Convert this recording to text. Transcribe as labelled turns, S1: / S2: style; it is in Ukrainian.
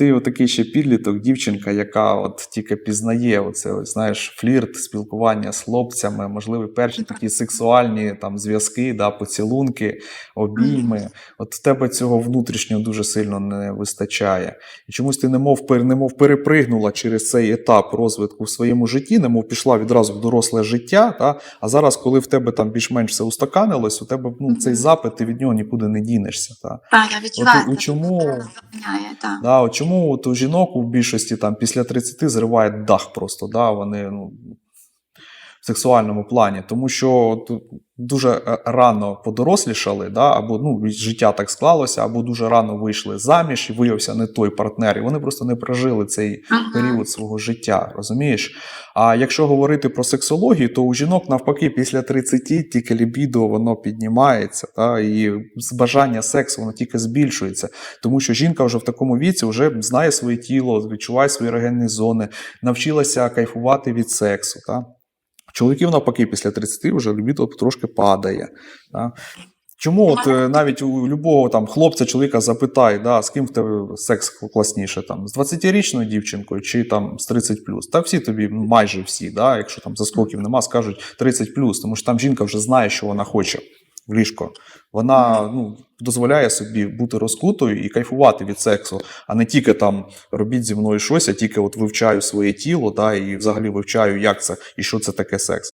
S1: ти отакий ще підліток, дівчинка, яка от тільки пізнає оце, ось, знаєш, флірт, спілкування з хлопцями, можливо, перші такі сексуальні там зв'язки, да, поцілунки, обійми. От в тебе цього внутрішнього дуже сильно не вистачає. І чомусь ти немов, немов перепригнула через цей етап розвитку в своєму житті, немов пішла відразу в доросле життя. Та? А зараз, коли в тебе там більш-менш все устаканилось, у тебе ну, цей запит, ти від нього нікуди не дінешся. Та?
S2: Так, я відчуваю.
S1: у
S2: це,
S1: чому-
S2: так.
S1: Да, от чому от у жінок у більшості там після 30 зривають дах просто, да, вони ну, в сексуальному плані, тому що дуже е, рано подорослішали, да, або ну, життя так склалося, або дуже рано вийшли заміж і виявився не той партнер, і вони просто не прожили цей
S2: Мгм.
S1: період свого життя, розумієш? А якщо говорити про сексологію, то у жінок навпаки після 30 тільки лібідо воно піднімається, та, і бажання сексу воно тільки збільшується. Тому що жінка вже в такому віці вже знає своє тіло, відчуває свої ерогенні зони, навчилася кайфувати від сексу. Та? Чоловіків навпаки після 30 вже лібідо трошки падає. Да? Чому от е, навіть у любого там хлопця, чоловіка запитай, да, з ким в тебе секс класніше, там, з 20-річною дівчинкою чи там з 30 Та всі тобі, ну, майже всі, да, якщо там заскоків нема, скажуть 30 тому що там жінка вже знає, що вона хоче в ліжко. Вона ну, дозволяє собі бути розкутою і кайфувати від сексу, а не тільки там робіть зі мною щось, а тільки от вивчаю своє тіло, да, і взагалі вивчаю, як це і що це таке секс.